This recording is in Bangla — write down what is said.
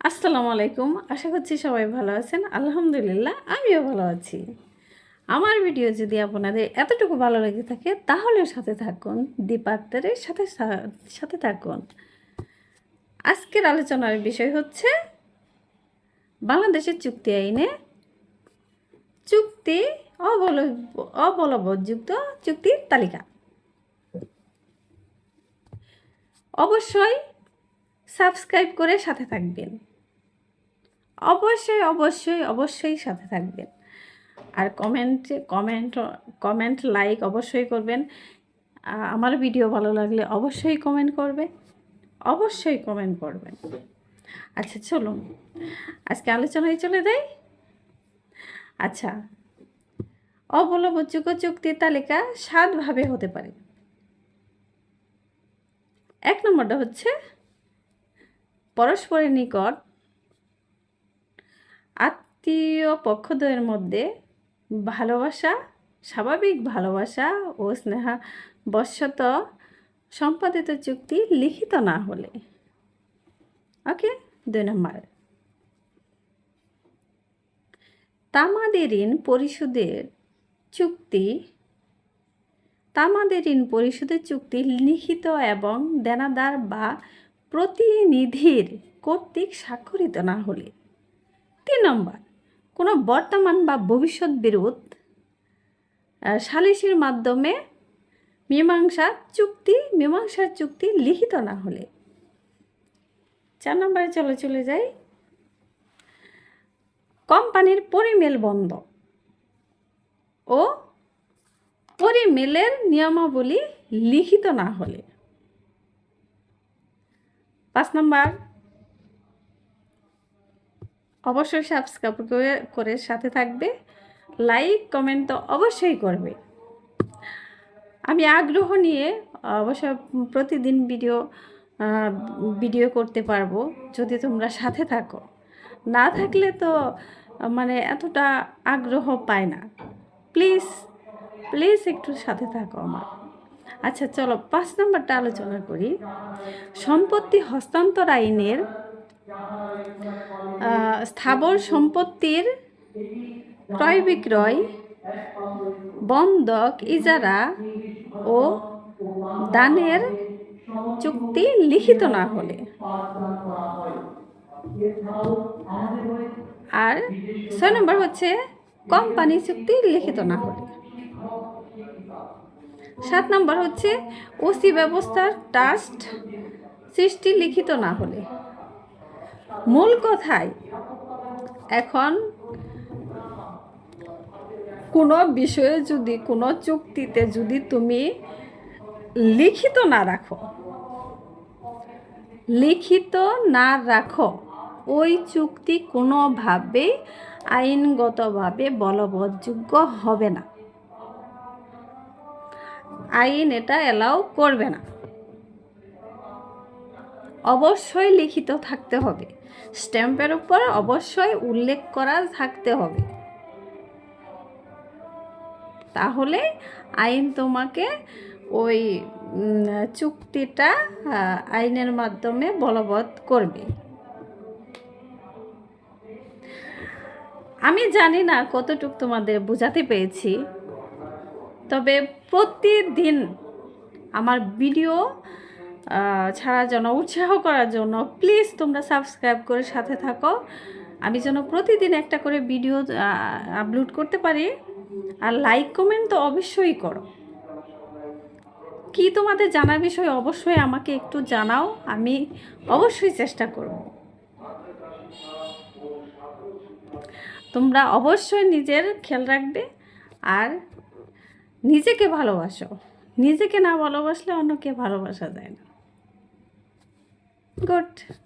আসসালামু আলাইকুম। আশা করছি সবাই ভালো আছেন। আলহামদুলিল্লাহ, আমিও ভালো আছি। আমার ভিডিও যদি আপনাদের এতটুকু ভালো লেগে থাকে, তাহলে সাথে থাকুন দীপা আক্তারের সাথে সাথে থাকুন। আজকের আলোচনার বিষয় হচ্ছে বাংলাদেশের চুক্তি আইনে চুক্তি অবল অবলবযুক্ত চুক্তির তালিকা। অবশ্যই সাবস্ক্রাইব করে সাথে থাকবেন। অবশ্যই অবশ্যই অবশ্যই সাথে থাকবেন। আর কমেন্টে কমেন্ট কমেন্ট লাইক অবশ্যই করবেন। আমার ভিডিও ভালো লাগলে অবশ্যই কমেন্ট করবে অবশ্যই কমেন্ট করবেন। আচ্ছা চলুন। আজকে আলোচনায় চলে যাই। আচ্ছা অবলম্বযোগ্য চুক্তির তালিকা সাতভাবে হতে পারে। এক নম্বরটা হচ্ছে পরস্পরের নিকট আত্মীয় পক্ষদ্বয়ের মধ্যে ভালোবাসা, স্বাভাবিক ভালোবাসা ও স্নেহা বশত সম্পাদিত চুক্তি লিখিত না হলে। ওকে, দুই নম্বর। তামাদি ঋণ পরিশোধের চুক্তি, তামাদি ঋণ পরিশোধের চুক্তি লিখিত এবং দেনাদার বা প্রতিনিধির কর্তৃক স্বাক্ষরিত না হলে। তিন নম্বর, কোনো বর্তমান বা ভবিষ্যৎ বিরোধ সালিসির মাধ্যমে মীমাংসা চুক্তি মীমাংসার চুক্তি লিখিত না হলে। চার নম্বরে চলে চলে যাই। কোম্পানির পরিমেল বন্ধ ও পরিমেলের নিয়মাবলী লিখিত না হলে। পাঁচ নাম্বার। অবশ্যই সাবস্ক্রাইব করে সাথে থাকবে। লাইক কমেন্ট তো অবশ্যই করবে। আমি আগ্রহ নিয়ে অবশ্য প্রতিদিন ভিডিও ভিডিও করতে পারব, যদি তোমরা সাথে থাকো। না থাকলে তো মানে এতটা আগ্রহ পায় না। প্লিজ প্লিজ একটু সাথে থাকো আমার। আচ্ছা চলো পাঁচ নম্বরটা আলোচনা করি। সম্পত্তি হস্তান্তর আইনের স্থাবর সম্পত্তির ক্রয় বিক্রয়, বন্ধক, ইজারা ও দানের চুক্তি লিখিত না হলে। আর ছয় নম্বর হচ্ছে, কোম্পানি চুক্তি লিখিত না হলে। সাত নম্বর হচ্ছে, ওসি ব্যবস্থার ট্রাস্ট সৃষ্টি লিখিত না হলে। মূল কথায়, এখন কোনো বিষয়ে যদি, কোনো চুক্তিতে যদি তুমি লিখিত না রাখো, লিখিত না রাখো, ওই চুক্তি কোনোভাবেই আইনগতভাবে বলবৎযোগ্য হবে না। আইন এটা অ্যালাউ করবে না। অবশ্যই লিখিত থাকতে হবে। স্ট্যাম্পের উপর অবশ্যই উল্লেখ করা থাকতে হবে। তাহলে আইন তোমাকে ওই চুক্তিটা আইনের মাধ্যমে বলবৎ করবে। আমি জানি না কতটুক তোমাদের বোঝাতে পেরেছি। তবে প্রতিদিন আমার ভিডিও ছাড়ার জন্য উৎসাহ করার জন্য প্লিজ তোমরা সাবস্ক্রাইব করে সাথে থাকো। আমি যেন প্রতিদিন একটা করে ভিডিও আপলোড করতে পারি। আর লাইক কমেন্ট তো অবশ্যই করো। কি তোমাদের জানার বিষয় অবশ্যই আমাকে একটু জানাও। আমি অবশ্যই চেষ্টা করব। তোমরা অবশ্যই নিজের খেয়াল রাখবে। আর নিজেকে ভালোবাসো। নিজেকে না ভালোবাসলে অন্যকে ভালোবাসা যায় না। গুড।